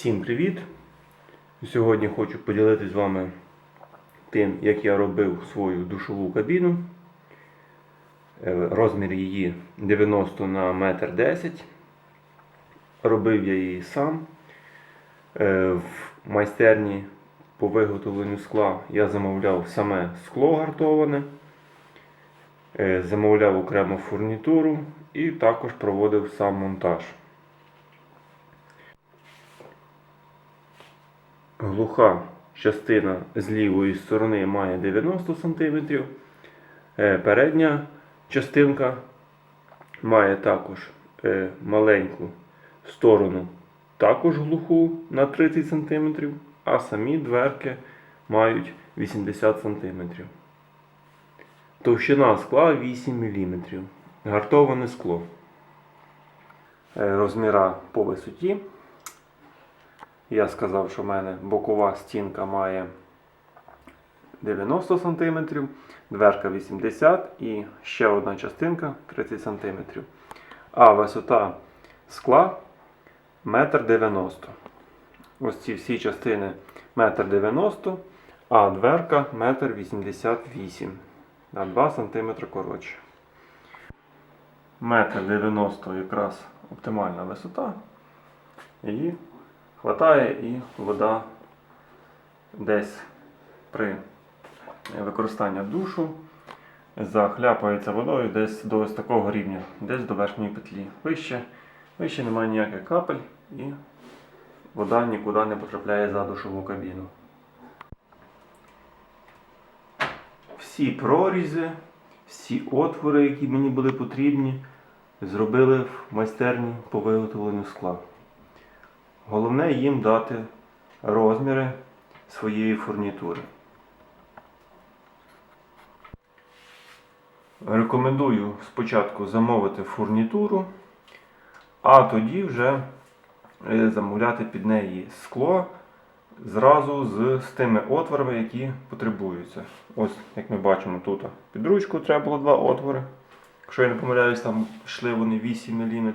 Всім привіт! Сьогодні хочу поділитися з вами тим, як я робив свою душову кабіну. Е, Розмір її 90 на 1,10 м. Робив я її сам. Е, В майстерні по виготовленню скла я замовляв саме скло гартоване, е, замовляв окремо фурнітуру і також проводив сам монтаж. Глуха частина з лівої сторони має 90 см. Е, Передня частинка має також е, маленьку сторону, також глуху на 30 см, а самі дверки мають 80 см. Товщина скла 8 мм. Гартоване скло. Е, Розміра по висоті. Я сказав, що в мене бокова стінка має 90 см, дверка 80 і ще одна частинка 30 см. А висота скла 1,90 м. Ось ці всі частини 1,90 м, а дверка 1,88 м. На 2 см коротше. 1,90 м якраз оптимальна висота. І хватає і вода десь при використанні душу захляпається водою десь до ось такого рівня, десь до верхньої петлі. Вище, вище немає ніяких капель і вода нікуди не потрапляє за душову кабіну. Всі прорізи, всі отвори, які мені були потрібні, зробили в майстерні по виготовленню скла. Головне їм дати розміри своєї фурнітури. Рекомендую спочатку замовити фурнітуру, а тоді вже е, замовляти під неї скло зразу з, з тими отворами, які потребуються. Ось, як ми бачимо, тут під ручку треба було два отвори. Якщо я не помиляюсь, там йшли вони 8 мм.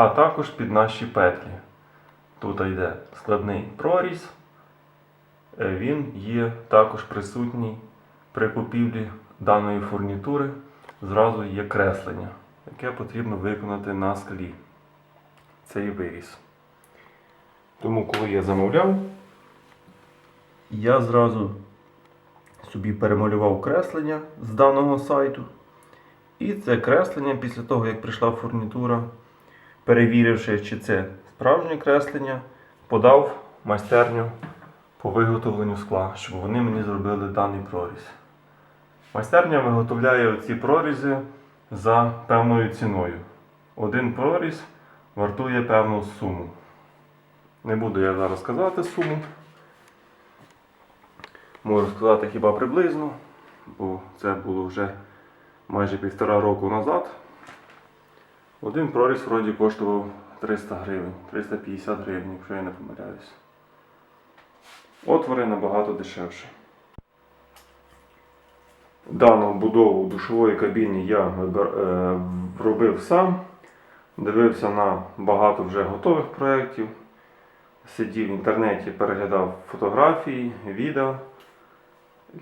А також під наші петлі. Тут йде складний проріз, Е, він є також присутній при купівлі даної фурнітури. Зразу є креслення, яке потрібно виконати на склі. Цей виріз. Тому, коли я замовляв, я зразу собі перемалював креслення з даного сайту. І це креслення після того, як прийшла фурнітура, перевіривши, чи це справжнє креслення, подав майстерню по виготовленню скла, щоб вони мені зробили даний проріз. Майстерня виготовляє ці прорізи за певною ціною. Один проріз вартує певну суму. Не буду я зараз казати суму. Можу сказати хіба приблизно, бо це було вже майже півтора року назад. Один проріз вроді коштував 300 гривень, 350 гривень, якщо я не помиляюсь. Отвори набагато дешевше. Дану будову душової кабіни я е, робив сам. Дивився на багато вже готових проєктів. Сидів в інтернеті, переглядав фотографії, відео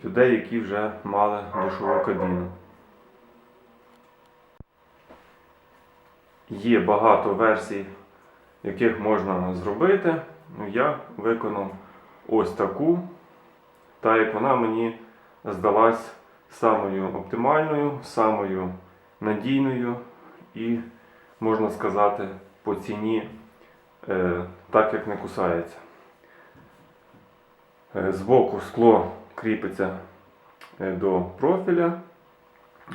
людей, які вже мали душову кабіну. Є багато версій, яких можна зробити. Ну, Я виконав ось таку, та як вона мені здалась самою оптимальною, самою надійною і, можна сказати, по ціні е, так, як не кусається. Е, Збоку скло кріпиться е, до профіля,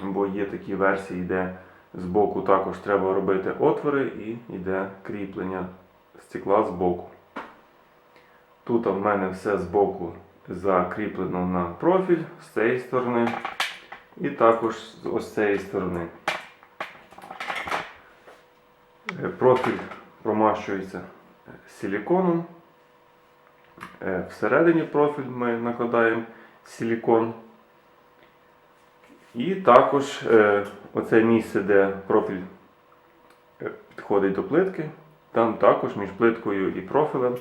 бо є такі версії, де збоку також треба робити отвори і йде кріплення стекла збоку. Тут в мене все збоку закріплено на профіль з цієї сторони і також з ось цієї сторони. Е, Профіль промащується силіконом. Е, Всередині профіль ми накладаємо силікон. І також е, оце місце, де профіль е, підходить до плитки. Там також між плиткою і профілем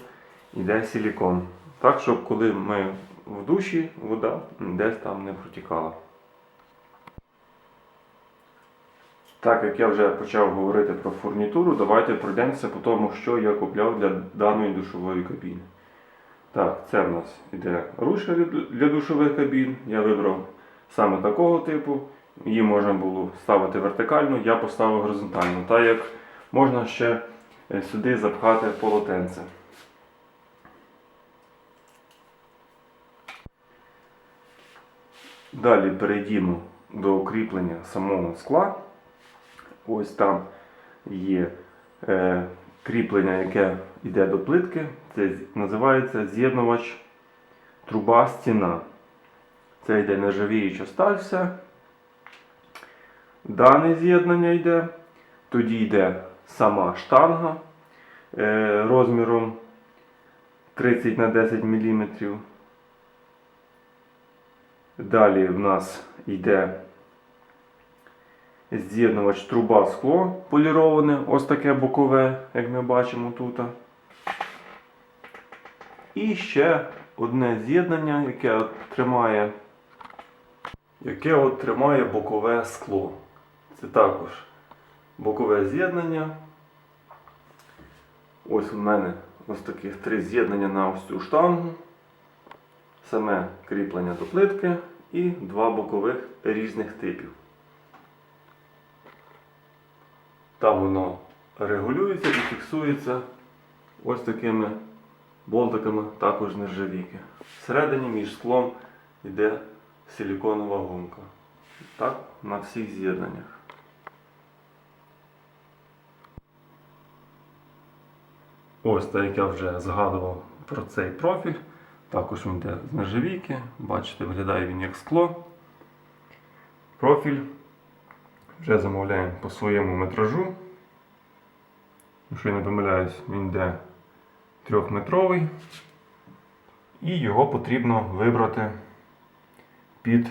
йде силікон. Так, щоб коли ми в душі, вода десь там не протікала. Так як я вже почав говорити про фурнітуру, давайте пройдемося по тому, що я купляв для даної душової кабіни. Так, це в нас іде ручка для душових кабін. Я вибрав саме такого типу. Її можна було ставити вертикально, я поставив горизонтально, так як можна ще е, сюди запхати полотенце. Далі перейдімо до укріплення самого скла. Ось там є е, кріплення, яке йде до плитки. Це називається з'єднувач труба стіна. Це йде нержавіюча сталь вся. Дане з'єднання йде. Тоді йде сама штанга е, розміром 30 на 10 мм. Далі в нас йде з'єднувач труба скло поліроване, ось таке бокове, як ми бачимо тут. І ще одне з'єднання, яке тримає, яке от тримає бокове скло. Це також бокове з'єднання. Ось у мене ось таких три з'єднання на ось цю штангу. Саме кріплення до плитки і два бокових різних типів. Там воно регулюється і фіксується ось такими болтиками, також нержавійки. Всередині між склом йде силіконова гумка. Так, на всіх з'єднаннях. Ось так як я вже згадував про цей профіль. Також він йде з нержавійки. Бачите, виглядає він як скло. Профіль вже замовляємо по своєму метражу. Якщо я не помиляюсь, він йде трьохметровий. І його потрібно вибрати під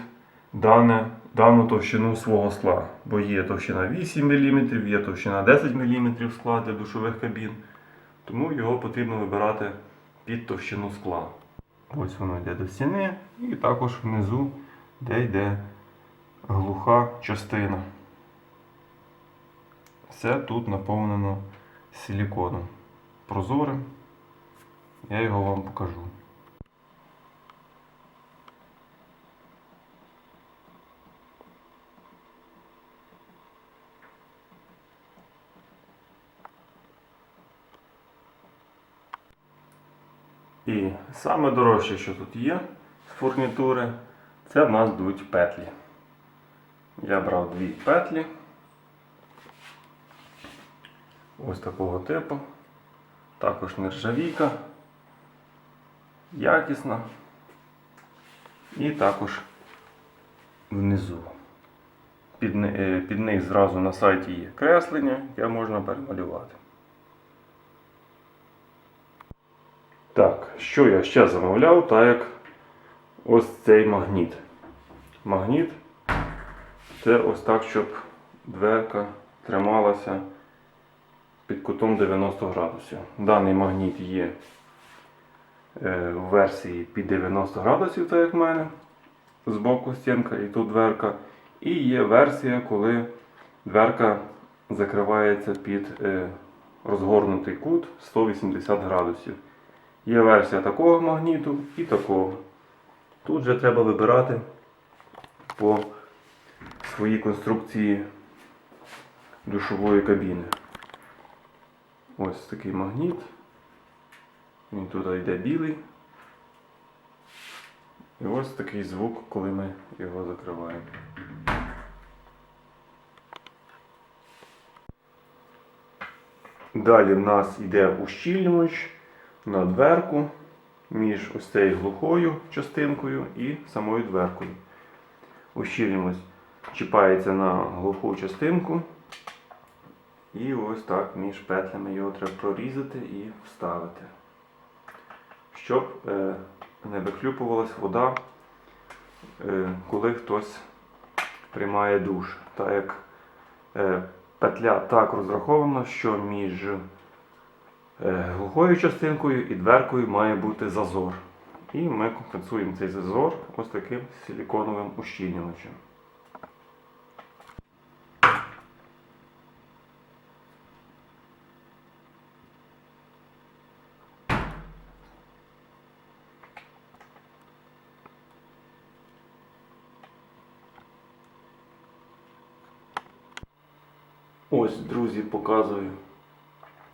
дане, дану товщину свого скла. Бо є товщина 8 мм, є товщина 10 мм скла для душових кабін. Тому його потрібно вибирати під товщину скла. Ось воно йде до стіни і також внизу, де йде глуха частина. Все тут наповнено силіконом. Прозорим. Я його вам покажу. І саме дорожче, що тут є з фурнітури, це в нас йдуть петлі. Я брав дві петлі. Ось такого типу. Також нержавійка. Якісна. І також внизу. Під, е, під них зразу на сайті є креслення, яке можна перемалювати. Так, що я ще замовляв, так як ось цей магніт. Магніт це ось так, щоб дверка трималася під кутом 90 градусів. Даний магніт є е, в версії під 90 градусів, так як в мене, з боку стінка і тут дверка. І є версія, коли дверка закривається під е, розгорнутий кут 180 градусів. Є версія такого магніту і такого. Тут вже треба вибирати по своїй конструкції душової кабіни. Ось такий магніт. Він тут йде білий. І ось такий звук, коли ми його закриваємо. Далі в нас йде ущільнювач на дверку між ось цією глухою частинкою і самою дверкою. Ущільнювач чіпається на глуху частинку. І ось так між петлями його треба прорізати і вставити. Щоб е, не вихлюпувалась вода, е, коли хтось приймає душ. Так як е, петля так розрахована, що між глухою частинкою і дверкою має бути зазор. І ми компенсуємо цей зазор ось таким силіконовим ущільнювачем. Ось, друзі, показую,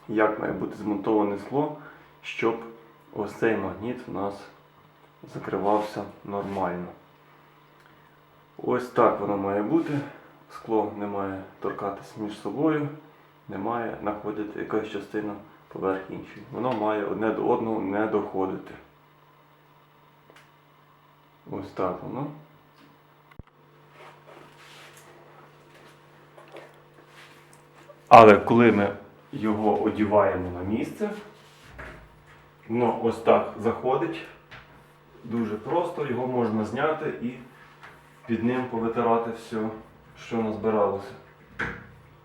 як має бути змонтоване скло, щоб ось цей магніт у нас закривався нормально. Ось так воно має бути. Скло не має торкатися між собою, не має знаходити якась частина поверх іншої. Воно має одне до одного не доходити. Ось так воно. Але коли ми його одіваємо на місце, воно ось так заходить. Дуже просто, його можна зняти і під ним повитирати все, що назбиралося.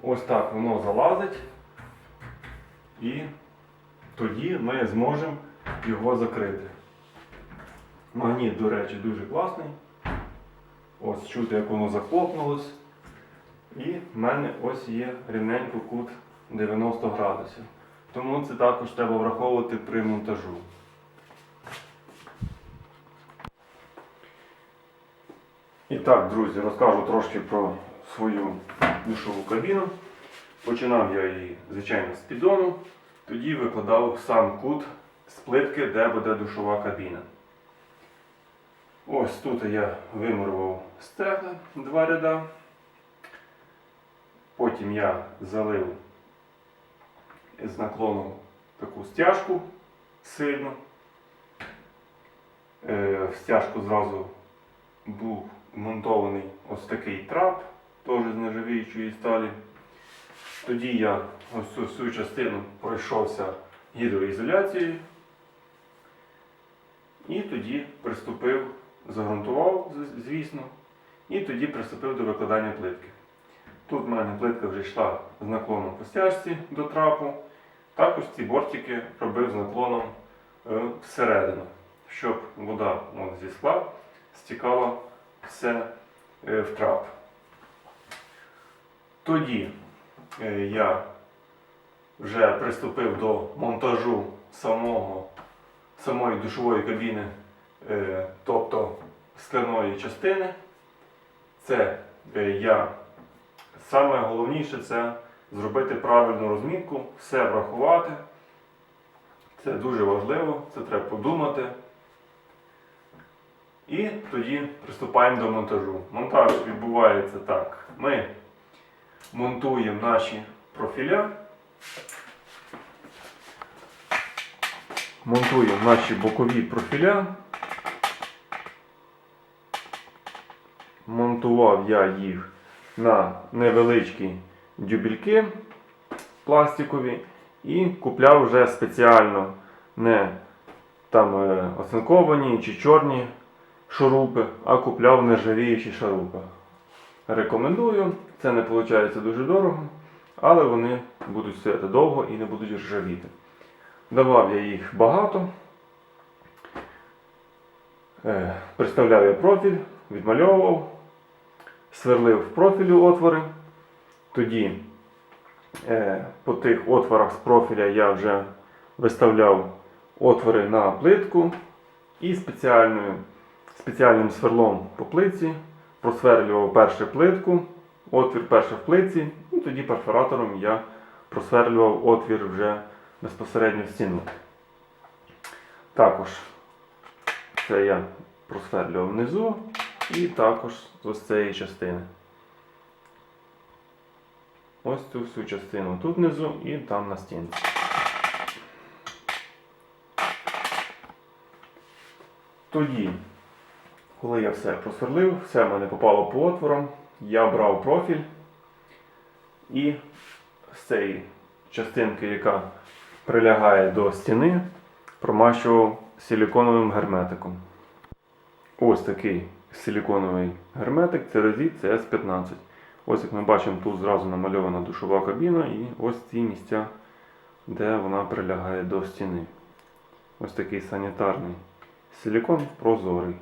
Ось так воно залазить. І тоді ми зможемо його закрити. Магніт, до речі, дуже класний. Ось чути, як воно захлопнулось. І в мене ось є рівненько кут 90 градусів. Тому це також треба враховувати при монтажу. І так, друзі, розкажу трошки про свою душову кабіну. Починав я її, звичайно, з піддону, тоді викладав сам кут з плитки, де буде душова кабіна. Ось тут я вимурував стегна два ряда. Потім я залив з наклоном таку стяжку сильну. Е, В стяжку зразу був вмонтований ось такий трап, теж з нержавіючої сталі. Тоді я ось цю всю частину пройшовся гідроізоляцією. І тоді приступив, загрунтував, звісно, і тоді приступив до викладання плитки. Тут в мене плитка вже йшла з наклоном по стяжці до трапу. Також ці бортики робив з наклоном е, всередину, щоб вода зі скла стікала все е, в трап. Тоді е, я вже приступив до монтажу самого, самої душової кабіни, тобто скляної частини. Це я Саме головніше це зробити правильну розмітку, все врахувати. Це дуже важливо, це треба подумати. І тоді приступаємо до монтажу. Монтаж відбувається так. Ми монтуємо наші профіля. Монтуємо наші бокові профіля. Монтував я їх на невеличкі дюбельки пластикові і купляв вже спеціально не там е, оцинковані чи чорні шурупи, а купляв нержавіючі шурупи. Рекомендую, це не виходить дуже дорого, але вони будуть стояти довго і не будуть ржавіти. Давав я їх багато. Е, Приставляв я профіль, відмальовував сверлив в профілю отвори. Тоді е, по тих отворах з профіля я вже виставляв отвори на плитку і спеціальним сверлом по плитці просверлював першу плитку, отвір перший в плитці, і тоді перфоратором я просверлював отвір вже безпосередньо в стіну. Також це я просверлював внизу і також з цієї частини. Ось цю всю частину тут внизу і там на стінці. Тоді, коли я все просверлив, все в мене попало по отворам, я брав профіль і з цієї частинки, яка прилягає до стіни, промащував силіконовим герметиком. Ось такий силіконовий герметик це CRZ CS15. Ось як ми бачимо, тут зразу намальована душова кабіна і ось ці місця, де вона прилягає до стіни. Ось такий санітарний силікон прозорий.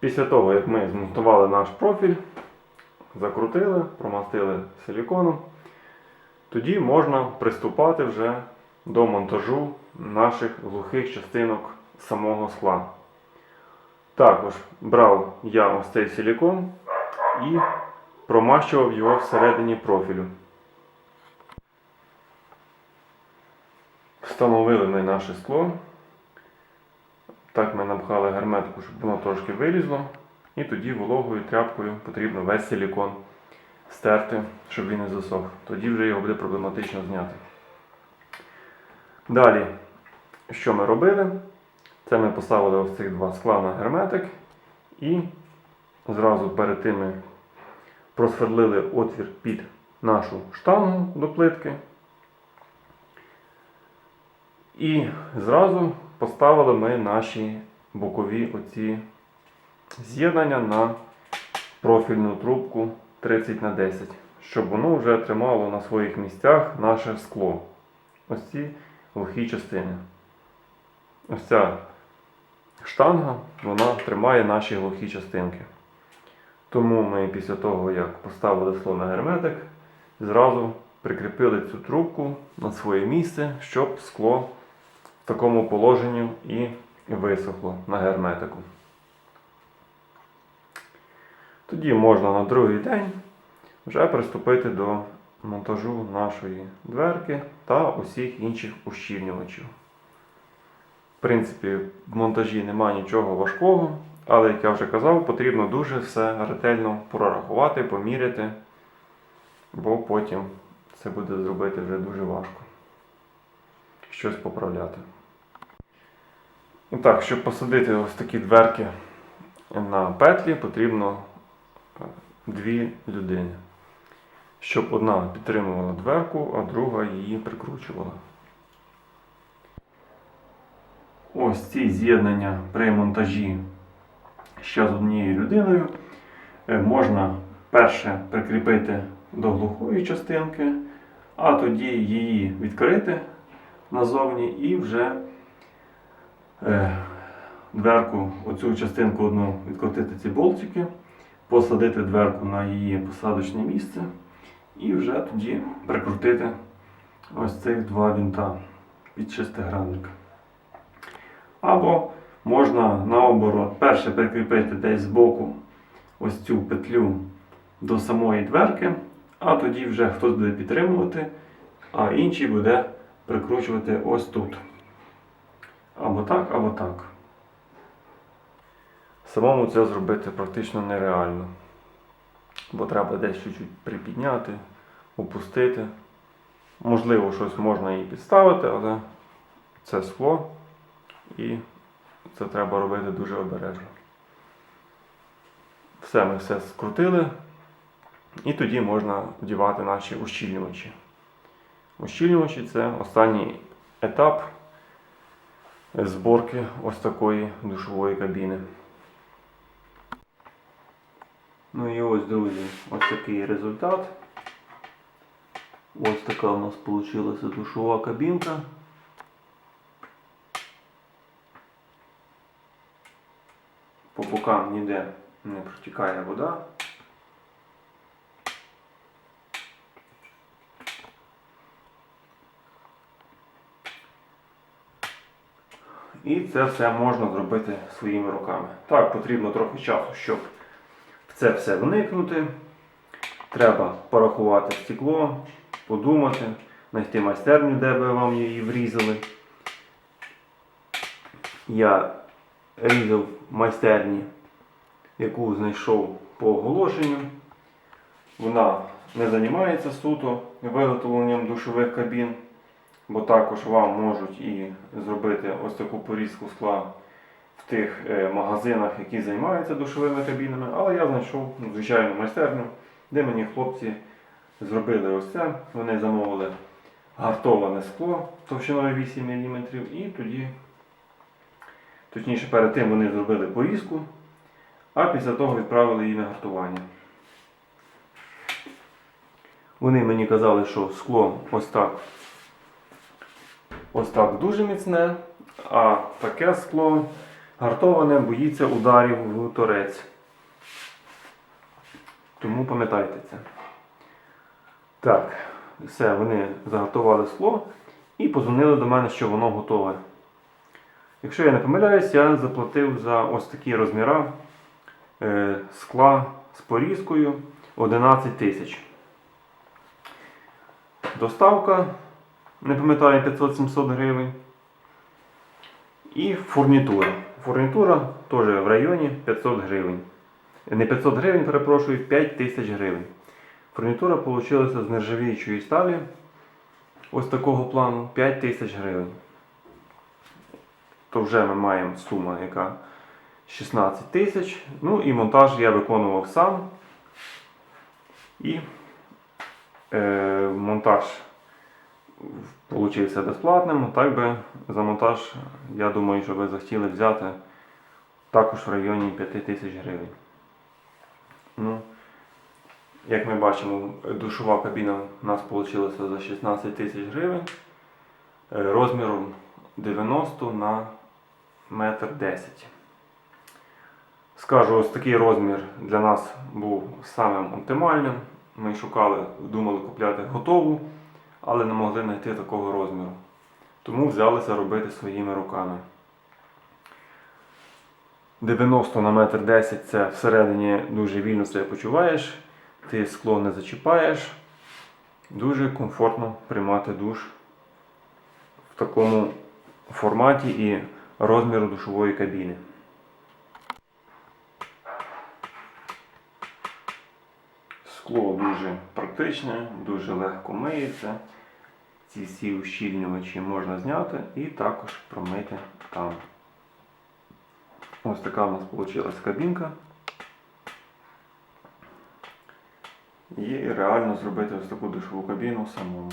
Після того, як ми змонтували наш профіль, закрутили, промастили силіконом, тоді можна приступати вже до монтажу наших глухих частинок самого скла. Також брав я ось цей силікон і промащував його всередині профілю. Встановили ми наше скло. Так ми напхали герметику, щоб воно трошки вилізло. І тоді вологою тряпкою потрібно весь силікон стерти, щоб він не засох. Тоді вже його буде проблематично зняти. Далі, що ми робили? Це ми поставили ось цих два скла на герметик і зразу перед тим ми просверлили отвір під нашу штангу до плитки. І зразу поставили ми наші бокові оці з'єднання на профільну трубку 30 на 10, щоб воно вже тримало на своїх місцях наше скло. Ось ці глухі частини. Ось ця штанга, вона тримає наші глухі частинки. Тому ми після того, як поставили скло на герметик, зразу прикріпили цю трубку на своє місце, щоб скло в такому положенні і висохло на герметику. Тоді можна на другий день вже приступити до монтажу нашої дверки та усіх інших ущільнювачів. В принципі, в монтажі немає нічого важкого, але, як я вже казав, потрібно дуже все ретельно прорахувати, поміряти, бо потім це буде зробити вже дуже важко. Щось поправляти. І так, щоб посадити ось такі дверки на петлі, потрібно е, дві людини. Щоб одна підтримувала дверку, а друга її прикручувала. Ось ці з'єднання при монтажі ще з однією людиною е, можна перше прикріпити до глухої частинки, а тоді її відкрити назовні і вже е, дверку, оцю частинку одну відкрутити ці болтики, посадити дверку на її посадочне місце і вже тоді прикрутити ось цих два вінта під шестигранник. Або можна наоборот перше прикріпити десь збоку ось цю петлю до самої дверки, а тоді вже хтось буде підтримувати, а інший буде прикручувати ось тут. Або так, або так. Самому це зробити практично нереально. Бо треба десь чуть-чуть припідняти, опустити. Можливо, щось можна і підставити, але це скло і це треба робити дуже обережно. Все, ми все скрутили. І тоді можна вдівати наші ущільнювачі. Ущільнювачі це останній етап зборки ось такої душової кабіни. Ну і ось, друзі, ось такий результат. Ось така у нас вийшла душова кабінка. Бокам ніде не протікає вода. І це все можна зробити своїми руками. Так, потрібно трохи часу, щоб в це все вникнути. Треба порахувати стекло, подумати, знайти майстерню, де би вам її врізали. Я різав в майстерні, яку знайшов по оголошенню. Вона не займається суто виготовленням душових кабін, бо також вам можуть і зробити ось таку порізку скла в тих е, магазинах, які займаються душовими кабінами. Але я знайшов ну, звичайну майстерню, де мені хлопці зробили ось це. Вони замовили гартоване скло товщиною 8 мм і тоді Точніше, перед тим вони зробили порізку, а після того відправили її на гартування. Вони мені казали, що скло ось так. Ось так дуже міцне, а таке скло гартоване боїться ударів в торець. Тому пам'ятайте це. Так, все, вони заготували скло і позвонили до мене, що воно готове. Якщо я не помиляюсь, я заплатив за ось такі розміри е, скла з порізкою 11 тисяч. Доставка, не пам'ятаю, 500-700 гривень. І фурнітура. Фурнітура теж в районі 500 гривень. Не 500 гривень, перепрошую, 5 тисяч гривень. Фурнітура вийшла з нержавіючої сталі. Ось такого плану 5 тисяч гривень. То вже ми маємо сума, яка 16 тисяч. Ну і монтаж я виконував сам. І е, монтаж получився безплатним. Так би за монтаж, я думаю, що ви захотіли взяти також в районі 5 тисяч гривень. Ну, як ми бачимо, душова кабіна у нас вийшла за 16 тисяч гривень е, розміром 90 на метр 10. Скажу, ось такий розмір для нас був самим оптимальним. Ми шукали, думали купляти готову, але не могли знайти такого розміру. Тому взялися робити своїми руками. 90 на метр 10 це всередині дуже вільно себе почуваєш, ти скло не зачіпаєш. Дуже комфортно приймати душ в такому форматі і розміру душової кабіни. Скло дуже практичне, дуже легко миється. Ці всі ущільнювачі можна зняти і також промити там. Ось така у нас вийшла кабінка. І реально зробити ось таку душову кабіну самому.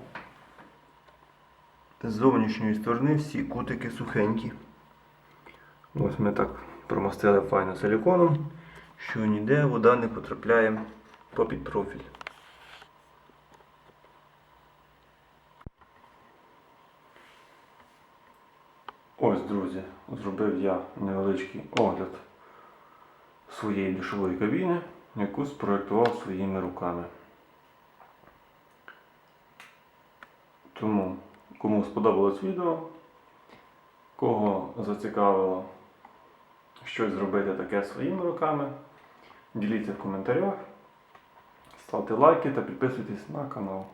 з зовнішньої сторони всі кутики сухенькі. Ось ми так промастили файно силіконом, що ніде вода не потрапляє попід профіль. Ось, друзі, зробив я невеличкий огляд своєї душової кабіни, яку спроєктував своїми руками. Тому, кому сподобалось відео, кого зацікавило щось зробити таке своїми руками, діліться в коментарях, ставте лайки та підписуйтесь на канал.